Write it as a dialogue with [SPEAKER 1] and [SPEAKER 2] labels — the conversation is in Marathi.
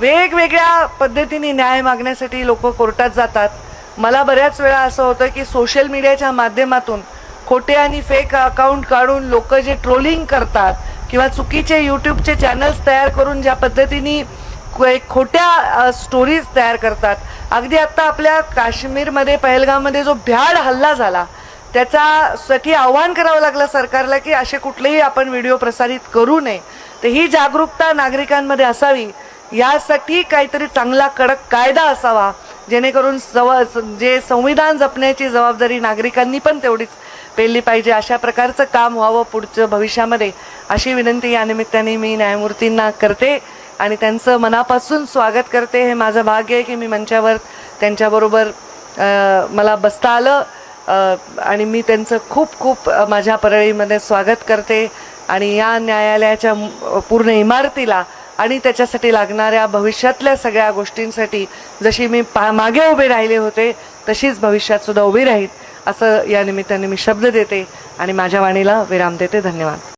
[SPEAKER 1] वेगवेगळ्या पद्धतीने न्याय मागण्यासाठी लोक कोर्टात जातात. मला बऱ्याच वेळा असं होतं की सोशल मीडियाच्या माध्यमातून खोटे आणि फेक अकाउंट काढून लोक जे ट्रोलिंग करतात किंवा चुकीचे यूट्यूबचे चॅनल्स तयार करून ज्या पद्धतीने खोट्या स्टोरीज तयार करतात. अगदी आत्ता आपल्या काश्मीरमध्ये पहलगाममध्ये जो भ्याड हल्ला झाला त्याच्यासाठी आव्हान करावं लागलं सरकारला की असे कुठलेही आपण व्हिडिओ प्रसारित करू नये. तर ही जागरूकता नागरिकांमध्ये असावी. यासाठी काहीतरी चांगला कडक कायदा असावा जेणेकरून सव जे संविधान जपण्याची जबाबदारी नागरिकांनी पण तेवढीच पेलली पाहिजे. अशा प्रकारचं काम व्हावं पुढच्या भविष्यामध्ये अशी विनंती या निमित्ताने मी न्यायमूर्तींना करते आणि त्यांचं मनापासून स्वागत करते. हे माझं भाग्य आहे की मी मंचावर त्यांच्याबरोबर मला बसता आलं आणि मी त्यांचं खूप खूप माझ्या परळीमध्ये स्वागत करते. आणि या न्यायालयाच्या पूर्ण इमारतीला आणि त्याच्यासाठी लागणाऱ्या भविष्यातल्या सगळ्या गोष्टींसाठी जशी मी पा मागे उभे राहिले होते तशीच भविष्यात सुद्धा उभी राहील असं या निमित्ताने मी शब्द देते आणि माझ्या वाणीला विराम देते. धन्यवाद.